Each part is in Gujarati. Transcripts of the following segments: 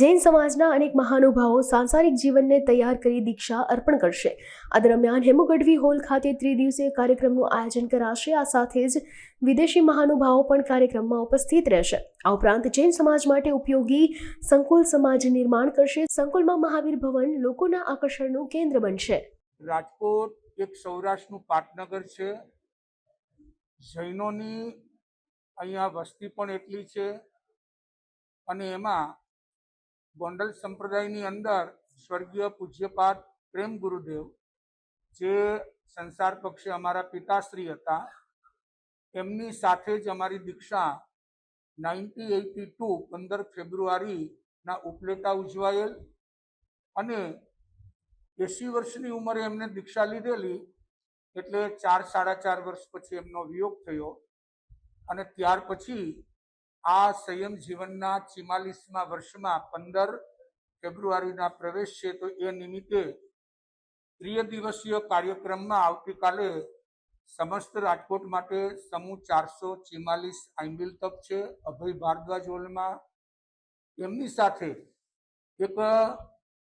જૈન સમાજના અનેક મહાનુભાવો સાંસારિક જીવનને તૈયાર કરી દીક્ષા અર્પણ કરશે. આ દરમિયાન હેમુગઢવી હોલ ખાતે ત્રિદિવસીય કાર્યક્રમનું આયોજન કરાશે. આ સાથે જ વિદેશી મહાનુભાવો પણ કાર્યક્રમમાં ઉપસ્થિત રહેશે. આ ઉપરાંત જૈન સમાજ માટે ઉપયોગી સંકુલ સમાજ નિર્માણ કરશે. સંકુલમાં મહાવીર ભવન લોકોના આકર્ષણનું કેન્દ્ર બનશે. રાજકોટ એક સૌરાષ્ટ્રનું પાટનગર છે. જૈનોની અહીંયા વસ્તી પણ એટલી છે. અને એમાં ગોંડલ સંપ્રદાયની અંદર સ્વર્ગીય પૂજ્યપાદ પ્રેમ ગુરુદેવ, જે સંસાર પક્ષે અમારા પિતાશ્રી હતા, એમની સાથે જ અમારી દીક્ષા નાઇન્ટી એટી ટુ પંદર ફેબ્રુઆરીના ઉપલેટા ઉજવાયેલ અને એસી વર્ષની ઉંમરે એમને દીક્ષા લીધેલી એટલે ચાર, સાડા ચાર વર્ષ પછી એમનો વિયોગ થયો અને ત્યાર પછી આ સંયમ જીવનના ચિમાલીસમાં વર્ષમાં પંદર ફેબ્રુઆરીના પ્રવેશ છે, તો એ નિમિત્તે ત્રિય દિવસીય કાર્યક્રમમાં આવતીકાલે સમસ્ત રાજકોટ માટે સમૂહ ચારસો ચિમાલીસ આંબિલ તપ છે, અભય ભારદ્વાજ હોલમાં. એમની સાથે એક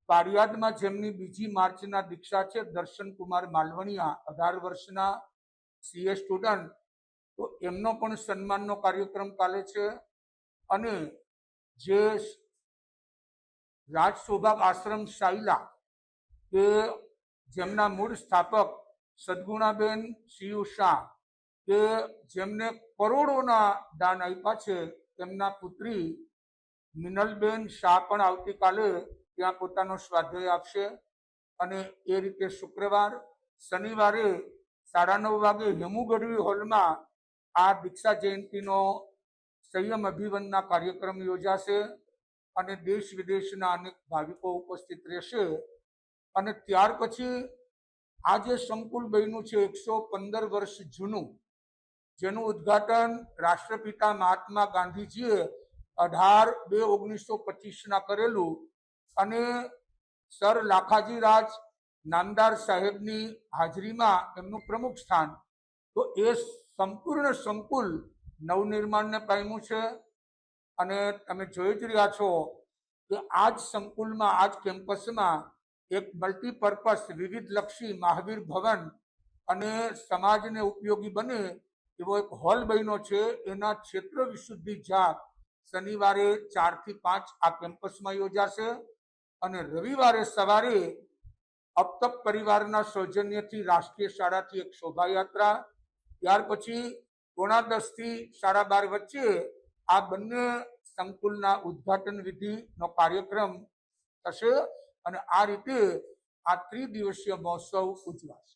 પારિયાદમાં જેમની બીજી માર્ચના દીક્ષા છે, દર્શન કુમાર માલવણિયા, અઢાર વર્ષના સીએ સ્ટુડન્ટ. તો એમનો પણ સન્માનનો કાર્યક્રમ કાલે છે. અને જે રાજ સૌભાગ આશ્રમ સાયલા કે જેમના મૂળ સ્થાપક સદગુણાબેન સીયુ શાહ કે જેમને કરોડોના દાન આપ્યા છે તેમના પુત્રી મિનલબેન શાહ પણ આવતીકાલે ત્યાં પોતાનો સ્વાધ્યાય આપશે. અને એ રીતે શુક્રવાર, શનિવારે સાડા નવ વાગે હેમુ ગઢવી હોલમાં આ દીક્ષા જયંતિનો સંયમ અભિવનના કાર્યક્રમ યોજાશે અને દેશ વિદેશના અનેક ભાવિકો ઉપસ્થિત રહેશે. અને ત્યાર પછી આ જે સંકુલ બન્યું છે એકસો પંદર વર્ષ જૂનું. જેનું ઉદ્ઘાટન રાષ્ટ્રપિતા મહાત્મા ગાંધીજીએ અઢાર બે ઓગણીસો પચીસના કરેલું અને સર લાખાજી રાજ નામદાર સાહેબની હાજરીમાં એમનું પ્રમુખ સ્થાન. તો એ સંપૂર્ણ સંકુલ નવનિર્માણને પામ્યું છે. અને તમે જોઈ જ રહ્યા છો કે આ જ સંકુલમાં આ જ કેમ્પસમાં એક મલ્ટીપર્પઝ વિવિધલક્ષી મહાવીર ભવન અને સમાજને ઉપયોગી બને એવો એક હોલ બન્યો છે. એના ક્ષેત્ર વિશુદ્ધિ જાત શનિવારે ચારથી પાંચ આ કેમ્પસમાં યોજાશે અને રવિવારે સવારે અપ્તપ પરિવારના સૌજન્યથી રાષ્ટ્રીય શાળાથી એક શોભાયાત્રા, ત્યાર પછી પોણા દસથી સાડા બાર વચ્ચે આ બંને સંકુલના ઉદ્ઘાટન વિધિનો કાર્યક્રમ થશે અને આ રીતે આ ત્રિદિવસીય મહોત્સવ ઉજવાશે.